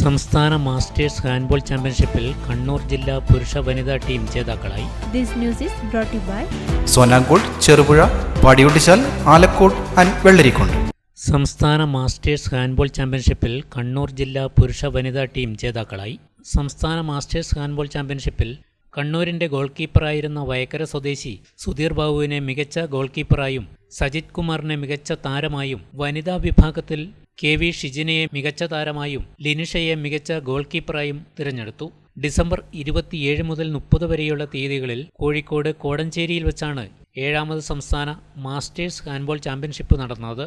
സംസ്ഥാന masters handball ചാമ്പ്യൻഷിപ്പിൽ കണ്ണൂർ ജില്ലാ പുരുഷ വനിതാ ടീം ജേതാക്കളായി. This news is brought to you സോനാങ്കോട് ചെറുപുഴ പടിയുണ്ടിശാൽ ആലക്കോട് ആൻഡ് വെള്ളരിക്കുണ്ട്. സംസ്ഥാന മാസ്റ്റേഴ്സ് ഹാൻഡ്ബോൾ ചാമ്പ്യൻഷിപ്പിൽ കണ്ണൂർ ജില്ലാ പുരുഷ വനിതാ ടീം ജേതാക്കളായി. സംസ്ഥാന മാസ്റ്റേഴ്സ് ഹാൻഡ്ബോൾ ചാമ്പ്യൻഷിപ്പിൽ കണ്ണൂരിന്റെ ഗോൾ കീപ്പറായിരുന്ന വയക്കര സ്വദേശി സുധീർ ബാബുവിനെ മികച്ച ഗോൾ കീപ്പറായും സജിത് കുമാറിനെ മികച്ച താരമായും വനിതാ വിഭാഗത്തിൽ കെ വി ഷിജിനയെ മികച്ച താരമായും ലിനിഷയെ മികച്ച ഗോൾ കീപ്പറായും തിരഞ്ഞെടുത്തു. ഡിസംബർ ഇരുപത്തിയേഴ് മുതൽ മുപ്പത് വരെയുള്ള തീയതികളിൽ കോഴിക്കോട് കോടഞ്ചേരിയിൽ വെച്ചാണ് ഏഴാമത് സംസ്ഥാന മാസ്റ്റേഴ്സ് ഹാൻഡ്ബോൾ ചാമ്പ്യൻഷിപ്പ് നടന്നത്.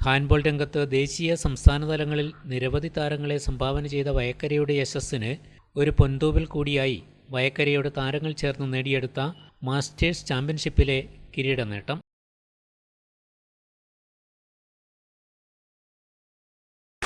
ഹാൻഡ്ബോൾ രംഗത്ത് ദേശീയ സംസ്ഥാന തലങ്ങളിൽ നിരവധി താരങ്ങളെ സംഭാവന ചെയ്ത വയക്കരയുടെ യശസ്സിന് ഒരു പൊന്തൂവിൽ കൂടിയായി വയക്കരയുടെ താരങ്ങൾ ചേർന്ന് നേടിയെടുത്ത മാസ്റ്റേഴ്സ് ചാമ്പ്യൻഷിപ്പിലെ കിരീട നേട്ടം